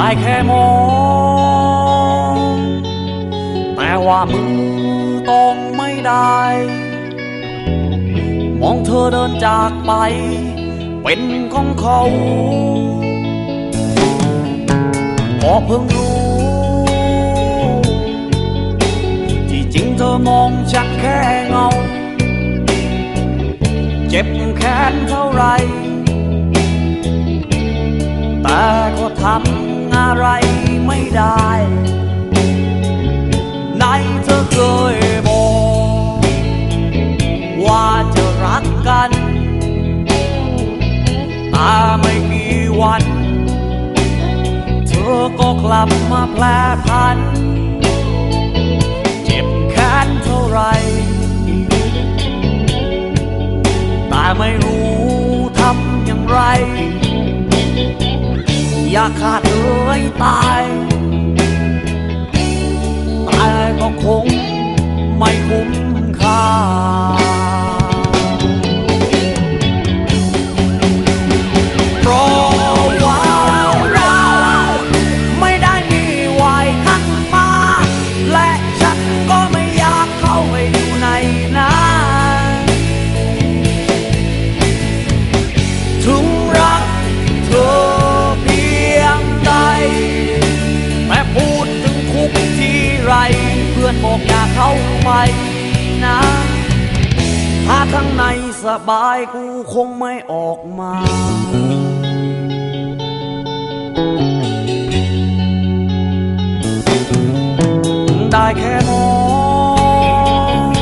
ได้แค่มอง แต่ว่ามือต้องไม่ได้ มองเธอเดินจากไป เป็นของเขาพอเพิ่งรู้ ที่จริงเธอมองฉันแค่เงา เจ็บแค้นเท่าไรแต่ก็ทำ อะไรไม่ได้ไหนเธอเคยบอกว่าจะรักกันแต่ไม่กี่วัน เธอก็กลับมาแปลพัน เจ็บแค้นเท่าไรแต่ไม่รู้ทำอย่างไร อยากขาด ยตายแต่ก็คงไม่คุ้ม บอกอย่าเข้าไปนะ ถ้าข้างในสบายกูคงไม่ออกมาได้แค่มอง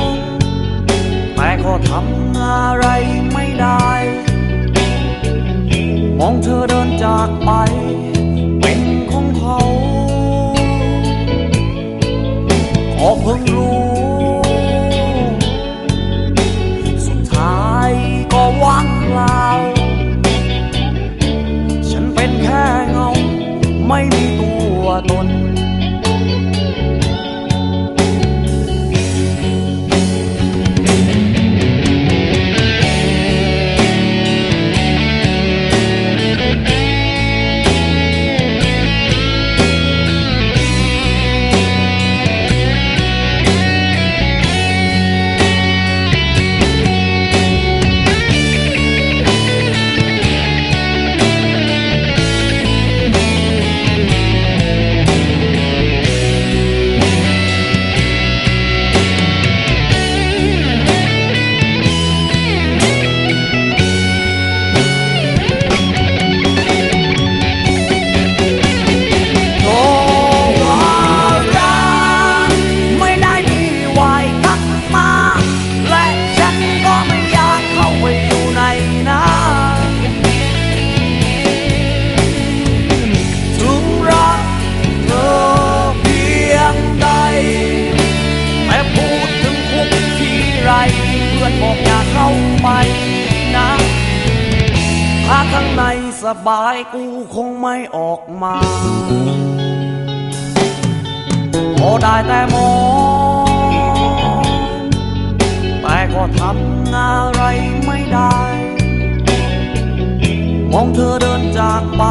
แต่ก็ทำอะไรไม่ได้ มองเธอเดินจากไป สบายกูคงไม่ออกมาพอได้แต่มองแต่ก็ทำอะไรไม่ได้ มองเธอเดินจากไป